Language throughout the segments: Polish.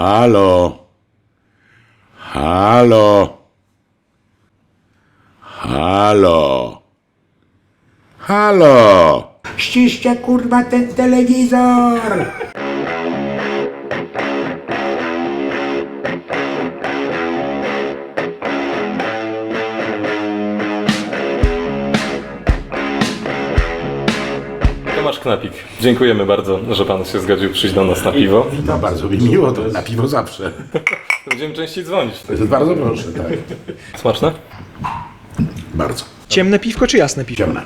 Halo. Halo. Halo. Halo. Ściście kurwa ten telewizor! Tomasz Knapik, dziękujemy bardzo, że Pan się zgodził przyjść do nas na piwo. No bardzo mi miło, to na piwo zawsze. Będziemy częściej dzwonić. To jest bardzo proszę, tak. Smaczne? Bardzo. Ciemne piwko czy jasne piwko? Ciemne.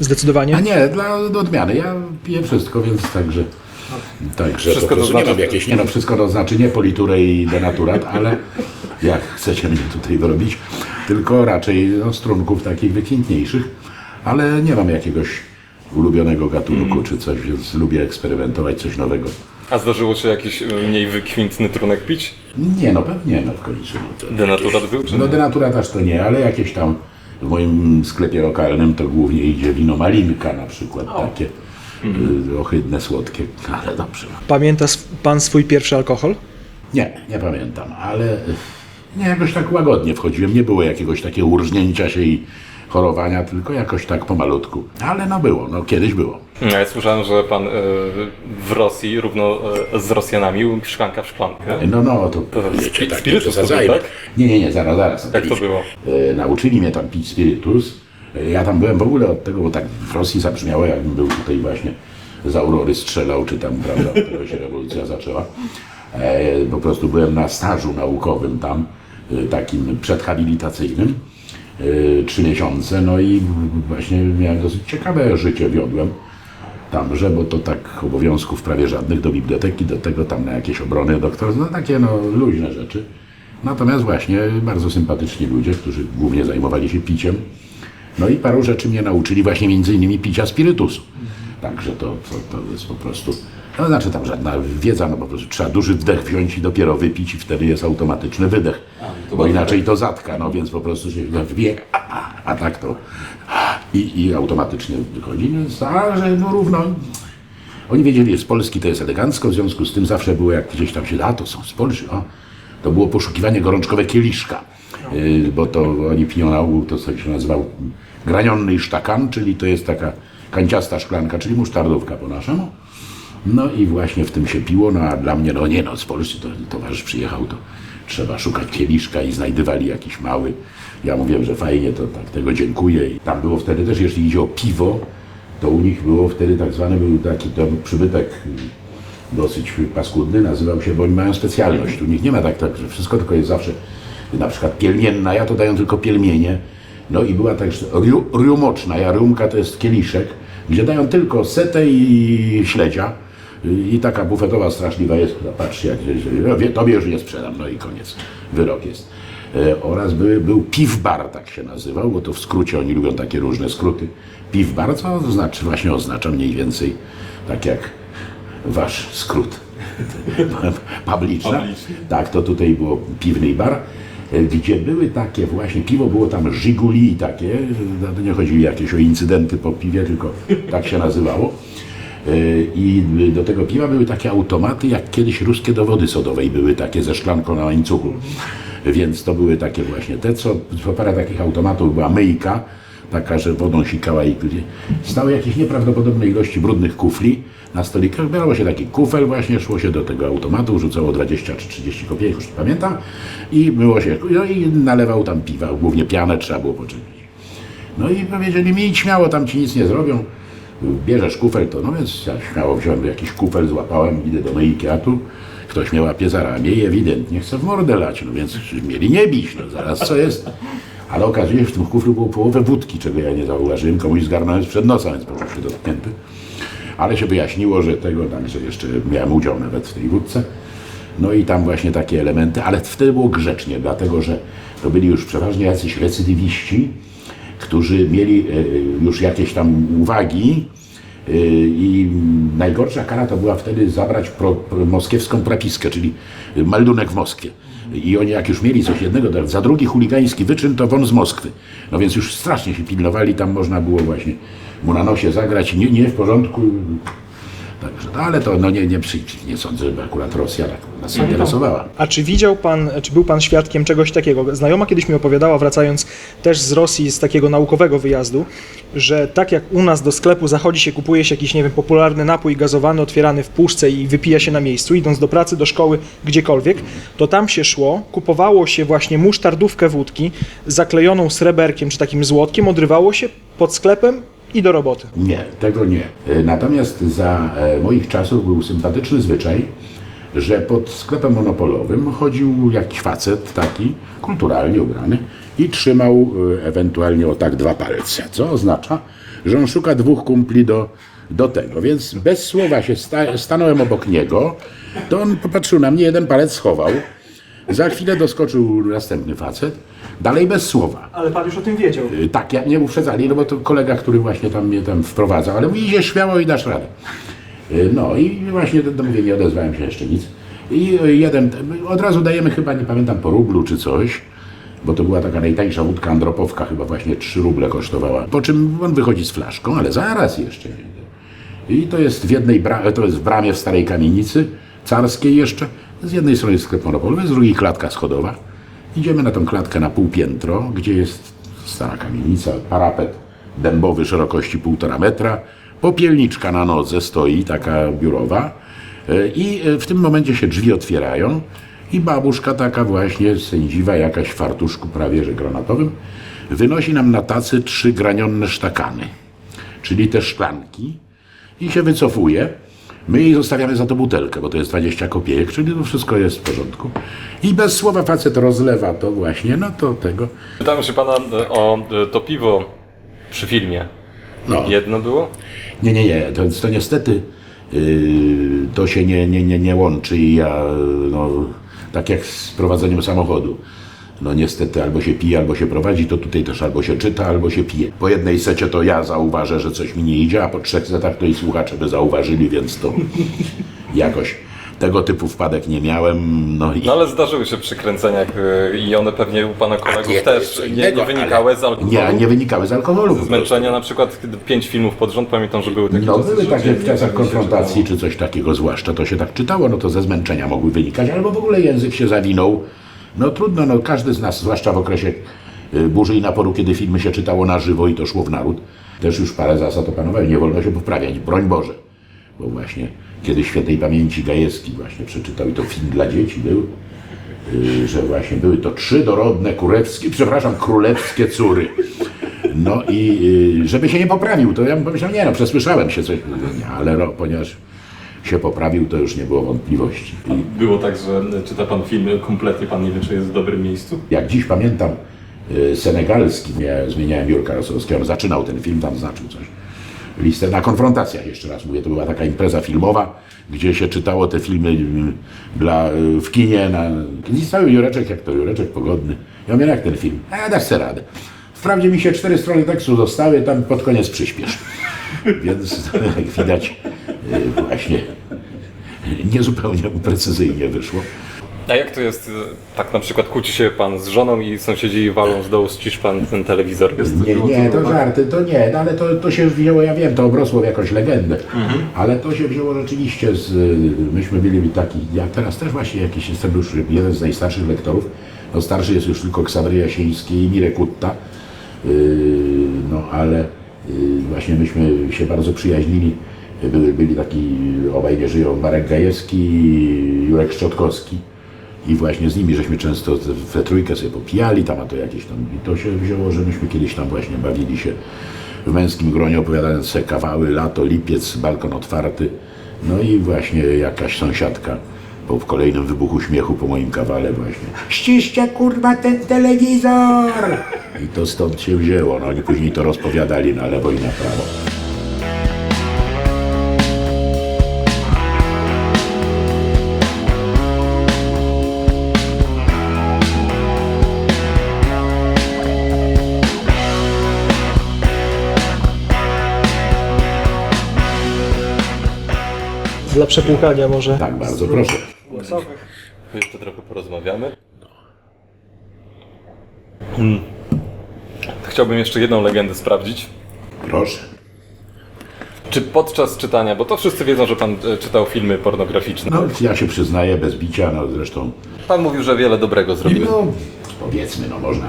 Zdecydowanie. A nie, dla odmiany. Ja piję wszystko, więc także. Także Wszystko po to nie znaczy- mam jakieś, nie no, wszystko to znaczy nie politurę i denaturat, ale jak chcecie mnie tutaj wyrobić, tylko raczej no, strunków takich wykwintniejszych, ale nie mam jakiegoś ulubionego gatunku czy coś, więc lubię eksperymentować, coś nowego. A zdarzyło się jakiś y, mniej wykwintny trunek pić? Nie no, pewnie no w końcu. No, to Denaturat jakieś- był, czy No denaturat aż to nie, ale jakieś tam w moim sklepie lokalnym to głównie idzie wino malinka na przykład, takie y, ohydne, słodkie, ale dobrze. Pamięta sw- pan swój pierwszy alkohol? Nie, nie pamiętam, ale y, nie, jakoś tak łagodnie wchodziłem, nie było jakiegoś takiego urżnięcia się i chorowania, tylko jakoś tak pomalutku. Ale no było, no kiedyś było. Ja słyszałem, że Pan y, w Rosji równo y, z Rosjanami szklanka w szklankę. No, no, to, To tak nie spirytus to był, tak? Nie, nie, nie, zaraz, zaraz. Jak to było? E, nauczyli mnie tam pić spirytus. E, Ja tam byłem w ogóle od tego, bo tak w Rosji zabrzmiało, jakbym był tutaj właśnie z Aurory strzelał, czy tam, prawda, od tego się rewolucja zaczęła. E, po prostu byłem na stażu naukowym tam, e, takim przedhabilitacyjnym, e, trzy miesiące, no i właśnie miałem dosyć ciekawe życie, wiodłem tamże, bo to tak obowiązków prawie żadnych do biblioteki, do tego tam na jakieś obrony doktorskie, no takie no luźne rzeczy. Natomiast właśnie bardzo sympatyczni ludzie, którzy głównie zajmowali się piciem. No i paru rzeczy mnie nauczyli właśnie między innymi picia spirytusu. Także to, to, to jest po prostu, no znaczy tam żadna wiedza, no po prostu trzeba duży wdech wziąć i dopiero wypić i wtedy jest automatyczny wydech. Bo inaczej to zatka, no więc po prostu się wbieg, a, a, a tak to i, i automatycznie wychodzi. Więc, a że no równo, oni wiedzieli, że z Polski to jest elegancko, w związku z tym zawsze było jak gdzieś tam się, a to są z Polski, o, to było poszukiwanie gorączkowe kieliszka, yy, bo to oni piją na ogół to, co się nazywał granionny sztakan, czyli to jest taka kanciasta szklanka, czyli musztardówka po naszemu. No i właśnie w tym się piło, no a dla mnie, no nie no, z Polski to towarzysz przyjechał, to trzeba szukać kieliszka i znajdywali jakiś mały. Ja mówiłem, że fajnie, to tak tego dziękuję. I tam było wtedy też, jeśli idzie o piwo, to u nich było wtedy tak zwany, był taki to przybytek y, dosyć paskudny, nazywał się, bo oni mają specjalność. U nich nie ma tak, tak że wszystko tylko jest zawsze na przykład pielmienna, ja to dają tylko pielmienie. No i była także riu, riumoczna, ja riumka to jest kieliszek, gdzie dają tylko setę i śledzia. I taka bufetowa straszliwa jest, która patrzy, jak no, wie, tobie już nie sprzedam, no i koniec, wyrok jest. E, oraz by, był piwbar, tak się nazywał, bo to w skrócie oni lubią takie różne skróty. Piwbar, co to znaczy, właśnie oznacza mniej więcej tak jak wasz skrót. Publiczna. Tak, to tutaj było piwny bar, e, gdzie były takie właśnie, piwo było tam Żiguli takie, no to nie chodziło jakieś o incydenty po piwie, tylko tak się nazywało. I do tego piwa były takie automaty, jak kiedyś ruskie dowody sodowej były takie ze szklanką na łańcuchu. Więc to były takie właśnie te, co parę takich automatów była myjka, taka, że wodą sikała i stały jakieś nieprawdopodobne ilości brudnych kufli na stolikach. Bierało się taki kufel właśnie, szło się do tego automatu, rzucało 20 czy 30 kopiek, już pamiętam, i było się, no i nalewał tam piwa, głównie pianę trzeba było poczynić. No i powiedzieli mi, śmiało, tam ci nic nie zrobią. Bierzesz kufel, to no więc ja śmiało wziąłem jakiś kufel, złapałem, idę do myjki, a tu ktoś mnie łapie za ramię i ewidentnie chce w mordę lać, no więc mieli nie bić, no zaraz co jest. Ale okazuje się, że w tym kuflu było połowę wódki, czego ja nie zauważyłem, komuś zgarnąłem sprzed nosa, więc poczuł się dotknięty. Ale się wyjaśniło, że tego, tam, że jeszcze miałem udział nawet w tej wódce. No i tam właśnie takie elementy, ale wtedy było grzecznie, dlatego że to byli już przeważnie jacyś recydywiści, którzy mieli e, już jakieś tam uwagi e, i najgorsza kara to była wtedy zabrać pro, pro, moskiewską prapiskę, czyli meldunek w Moskwie. I oni jak już mieli coś jednego, za drugi chuligański wyczyn, to won z Moskwy. No więc już strasznie się pilnowali, tam można było właśnie mu na nosie zagrać, nie, nie w porządku, Także, no, ale to no, nie, nie, nie sądzę, żeby akurat Rosja tak nas interesowała. A czy widział pan, czy był pan świadkiem czegoś takiego? Znajoma kiedyś mi opowiadała, wracając też z Rosji, z takiego naukowego wyjazdu, że tak jak u nas do sklepu zachodzi się, kupuje się jakiś, nie wiem, popularny napój gazowany, otwierany w puszce i wypija się na miejscu, idąc do pracy, do szkoły, gdziekolwiek, to tam się szło, kupowało się właśnie musztardówkę wódki zaklejoną sreberkiem czy takim złotkiem, odrywało się pod sklepem i do roboty. Nie, tego nie. E, Natomiast za e, moich czasów był sympatyczny zwyczaj, że pod sklepem monopolowym chodził jakiś facet taki, kulturalnie ubrany i trzymał e, ewentualnie o tak dwa palce, co oznacza, że on szuka dwóch kumpli do, do tego. Więc bez słowa się sta, stanąłem obok niego, to on popatrzył na mnie, jeden palec schował, za chwilę doskoczył następny facet, dalej bez słowa. Ale pan już o tym wiedział. Y, Tak, ja nie uprzedzali, no bo to kolega, który właśnie tam mnie tam wprowadzał, ale mówi, idzie śmiało i dasz radę. Y, No i właśnie to, to mówię, nie odezwałem się jeszcze nic. I y, jeden, od razu dajemy chyba, nie pamiętam, po rublu czy coś, bo to była taka najtańsza wódka andropowka, chyba właśnie 3 ruble kosztowała. Po czym on wychodzi z flaszką, ale zaraz jeszcze. I to jest w jednej bramie, to jest w bramie w starej kamienicy, carskiej jeszcze. Z jednej strony jest sklep monopolowy, z drugiej klatka schodowa. Idziemy na tą klatkę na półpiętro, gdzie jest stara kamienica, parapet dębowy szerokości półtora metra, popielniczka na nodze stoi, taka biurowa. E, I e, w tym momencie się drzwi otwierają i babuszka taka właśnie sędziwa, jakaś w fartuszku prawie że granatowym, wynosi nam na tacy trzy granione sztakany czyli te szklanki, i się wycofuje. My jej zostawiamy za to butelkę, bo to jest 20 kopiejek, czyli to wszystko jest w porządku. I bez słowa facet rozlewa to właśnie, no to tego. Pytałem się pana e, o e, to piwo przy filmie. No. Jedno było? Nie, nie, nie, to, to niestety yy, to się nie, nie, nie, nie łączy i ja, no, tak jak z prowadzeniem samochodu. No niestety albo się pije, albo się prowadzi, to tutaj też albo się czyta, albo się pije. Po jednej secie to ja zauważę, że coś mi nie idzie, a po trzech setach to i słuchacze by zauważyli, więc to jakoś tego typu wpadek nie miałem. No i No ale zdarzyły się przykręcenia e, i one pewnie u pana kolegów nie, też nie, nie wynikały z nie, alkoholu. nie wynikały z alkoholu. Zmęczenia na przykład pięć filmów pod rząd, pamiętam, że były takie No były takie w czasach konfrontacji czy coś takiego, zwłaszcza to się tak czytało, no to ze zmęczenia mogły wynikać, albo w ogóle język się zawinął. No trudno, no każdy z nas, zwłaszcza w okresie y, burzy i naporu, kiedy filmy się czytało na żywo i to szło w naród, też już parę zasad opanowały, nie wolno się poprawiać, broń Boże. Bo właśnie kiedy świętej pamięci Gajewski właśnie przeczytał i to film dla dzieci był, y, że właśnie były to trzy dorodne kurewskie, przepraszam, królewskie córy. No i y, żeby się nie poprawił, to ja bym pomyślał, nie no, przesłyszałem się coś, ale ponieważ się poprawił, to już nie było wątpliwości. I Było tak, że czyta pan film, kompletnie pan nie wie, czy jest w dobrym miejscu? jak dziś pamiętam, y, senegalski, ja zmieniałem Jurka Rosowskiego, on zaczynał ten film, tam znaczył coś. Listę na konfrontacjach, jeszcze raz mówię, to była taka impreza filmowa, gdzie się czytało te filmy y, dla, y, w kinie. Na... I cały Jureczek, jak to Jureczek pogodny. Ja mówię, jak ten film? A dasz sobie radę. Wprawdzie mi się cztery strony tekstu zostały, tam pod koniec przyspiesz. Więc jak widać, właśnie. Niezupełnie precyzyjnie wyszło. A jak to jest, e, tak na przykład kłóci się pan z żoną i sąsiedzi walą z dołu, ścisz pan ten telewizor? Jest Nie, nie, to żarty, to nie, no ale to, to się wzięło, ja wiem, to obrosło w jakąś legendę, ale to się wzięło rzeczywiście z, y, myśmy byli taki, ja teraz też właśnie jakiś jestem już jeden z najstarszych lektorów, no starszy jest już tylko Ksawery Jasiński i Mirek Kutta, Yy, no ale yy, właśnie myśmy się bardzo przyjaźnili, byli, byli taki, obaj nie żyją, Marek Gajewski i Jurek Szczotkowski. I właśnie z nimi żeśmy często we trójkę sobie popijali tam, a to jakieś tam. I to się wzięło, że myśmy kiedyś tam właśnie bawili się w męskim gronie, opowiadając sobie kawały, lato, lipiec, balkon otwarty. No i właśnie jakaś sąsiadka po w kolejnym wybuchu śmiechu po moim kawale właśnie. Ściście kurwa ten telewizor! I to stąd się wzięło. No oni później to rozpowiadali na lewo i na prawo. Dla przepłukania może. Tak, bardzo proszę. Jeszcze trochę porozmawiamy. Hmm. Chciałbym jeszcze jedną legendę sprawdzić. Proszę. Czy podczas czytania, bo to wszyscy wiedzą, że pan e, czytał filmy pornograficzne. No, ja się przyznaję, bez bicia, no zresztą, Pan mówił, że wiele dobrego zrobiły. no, powiedzmy, no można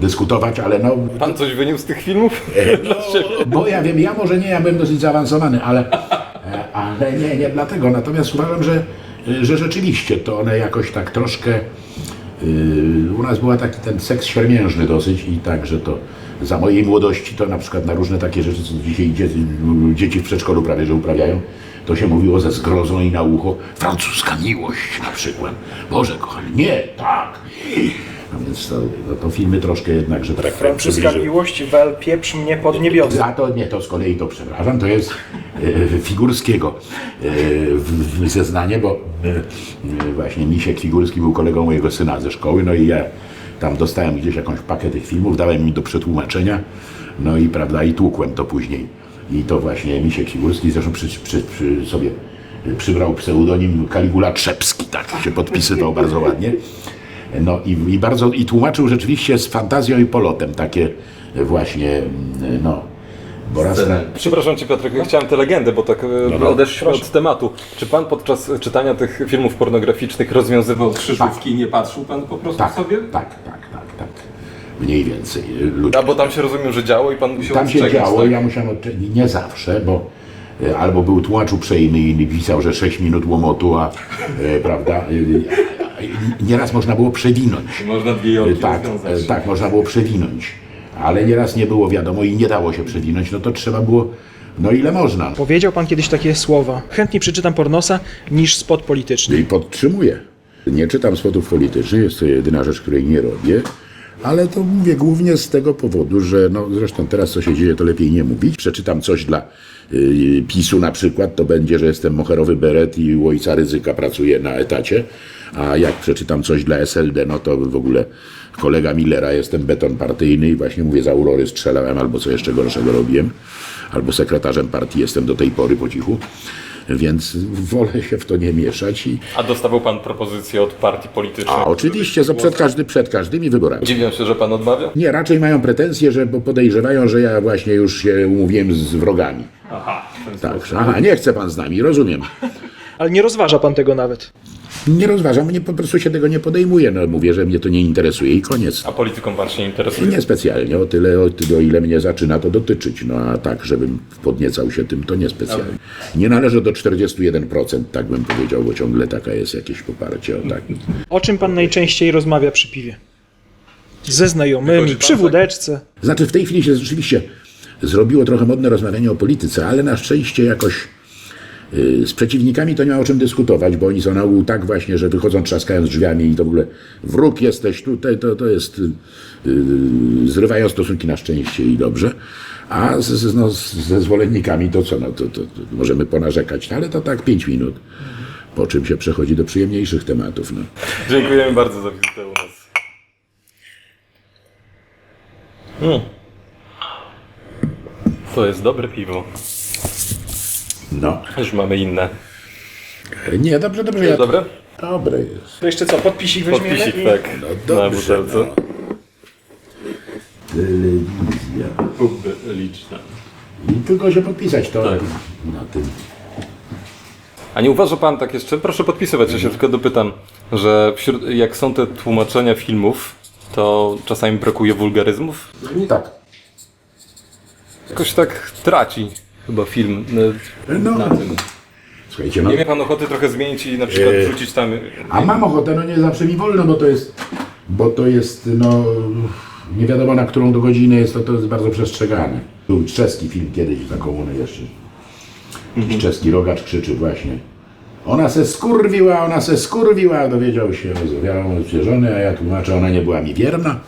dyskutować, ale no, Pan coś wyniósł z tych filmów? no, bo ja wiem, ja może nie, ja byłem dosyć zaawansowany, ale, e, ale nie, nie dlatego, natomiast uważam, że, że rzeczywiście to one jakoś tak troszkę, yy, u nas była taki ten seks siermiężny dosyć i tak, że to za mojej młodości to na przykład na różne takie rzeczy, co dzisiaj dzieci, dzieci w przedszkolu prawie, że uprawiają, to się mówiło ze zgrozą i na ucho, francuska miłość na przykład. Boże kochany, nie, tak. No więc to, to, to filmy troszkę jednak, że tak Francuska miłość, wel, pieprz mnie pod niebiosę. za to nie, to z kolei to przepraszam, to jest e, Figurskiego e, w, w zeznanie, bo e, e, właśnie Misiek Figurski był kolegą mojego syna ze szkoły, no i ja tam dostałem gdzieś jakąś pakę tych filmów, dałem mi do przetłumaczenia, no i prawda, i tłukłem to później. I to właśnie Misiek Figurski zresztą przy, przy, przy sobie przybrał pseudonim Kaligula Trzepski, tak się podpisywał bardzo ładnie. No i, i bardzo, i tłumaczył rzeczywiście z fantazją i polotem takie właśnie, mm, no, bo raz na, Przepraszam Cię Piotrek, ja chciałem tę legendę, bo tak e, no. odeszliśmy od tematu. Czy Pan podczas czytania tych filmów pornograficznych rozwiązywał krzyżówki i nie patrzył Pan po prostu tak, sobie? tak, tak, tak, tak, mniej więcej ludzie. A bo tam się rozumiem, że działo i Pan musiał Tam się działo, tak? ja musiałem odczekać, nie zawsze, bo e, albo był tłumacz uprzejmy i pisał, że 6 minut łomotu, a e, prawda, e, e, nieraz można było przewinąć. Można dwie Tak, rozwiązać. e, tak, można było przewinąć, ale nieraz nie było wiadomo i nie dało się przewinąć, no to trzeba było, no ile można. Powiedział pan kiedyś takie słowa. Chętniej przeczytam pornosa niż spot polityczny. I podtrzymuję. Nie czytam spotów politycznych, jest to jedyna rzecz, której nie robię. Ale to mówię głównie z tego powodu, że no zresztą teraz co się dzieje, to lepiej nie mówić. Przeczytam coś dla y, PiSu na przykład, to będzie, że jestem moherowy beret i u ojca ryzyka pracuję na etacie. A jak przeczytam coś dla SLD, no to w ogóle kolega Millera, jestem beton partyjny i właśnie mówię, za urory strzelałem albo co jeszcze gorszego robiłem. Albo sekretarzem partii jestem do tej pory po cichu. Więc wolę się w to nie mieszać i A dostawał Pan propozycję od partii politycznych? a oczywiście, za przed, każdy, przed każdymi wyborami. Dziwią się, że Pan odmawia? Nie, raczej mają pretensje, że bo podejrzewają, że ja właśnie już się umówiłem z wrogami. Aha. Tak, aha, nie chce pan z nami, rozumiem. Ale nie rozważa pan tego nawet. Nie rozważam, mnie po prostu się tego nie podejmuje. No, mówię, że mnie to nie interesuje i koniec. A polityką Pan się nie interesuje? Nie specjalnie, o tyle, o tyle, o ile mnie zaczyna to dotyczyć. No a tak, żebym podniecał się tym, to nie specjalnie. Nie należy do 41%, tak bym powiedział, bo ciągle taka jest jakieś poparcie. O, tak. O czym pan najczęściej rozmawia przy piwie? Ze znajomymi, przy wódeczce. Znaczy w tej chwili się rzeczywiście zrobiło trochę modne rozmawianie o polityce, ale na szczęście jakoś z przeciwnikami to nie ma o czym dyskutować, bo oni są na ogół tak właśnie, że wychodzą trzaskając drzwiami i to w ogóle wróg jesteś tutaj, to, to jest, y, y, zrywają stosunki na szczęście i dobrze. A z, no, ze zwolennikami to co, no to, to, to możemy ponarzekać, no, ale to tak pięć minut, po czym się przechodzi do przyjemniejszych tematów. No. Dziękujemy bardzo za wizytę u nas. Mm. To jest dobre piwo. No. Już mamy inne. Nie, dobrze, dobrze. Jest Ja, dobre? dobre jest. To jeszcze co, podpisik weźmiemy? Podpisik, i- tak. No dobrze, no. Telewizja. Liczne. I tylko się podpisać to Tak. na tym. A nie uważa pan tak jeszcze, proszę podpisywać, ja się tylko dopytam, że wśród, jak są te tłumaczenia filmów, to czasami brakuje wulgaryzmów? Tak. Jakoś tak traci chyba film na, No. na tym. Słuchajcie, no. Nie miał pan ochoty trochę zmienić i na przykład Eee. wrzucić tam... A mam ochotę, no nie zawsze mi wolno, bo to jest, bo to jest, no, nie wiadomo na którą do godziny jest to, to jest bardzo przestrzegane. Był czeski film kiedyś za komuny jeszcze. Jakiś czeski rogacz krzyczy właśnie. Ona se skurwiła, ona se skurwiła, dowiedział się, rozmawiał żony, a ja tłumaczę, ona nie była mi wierna.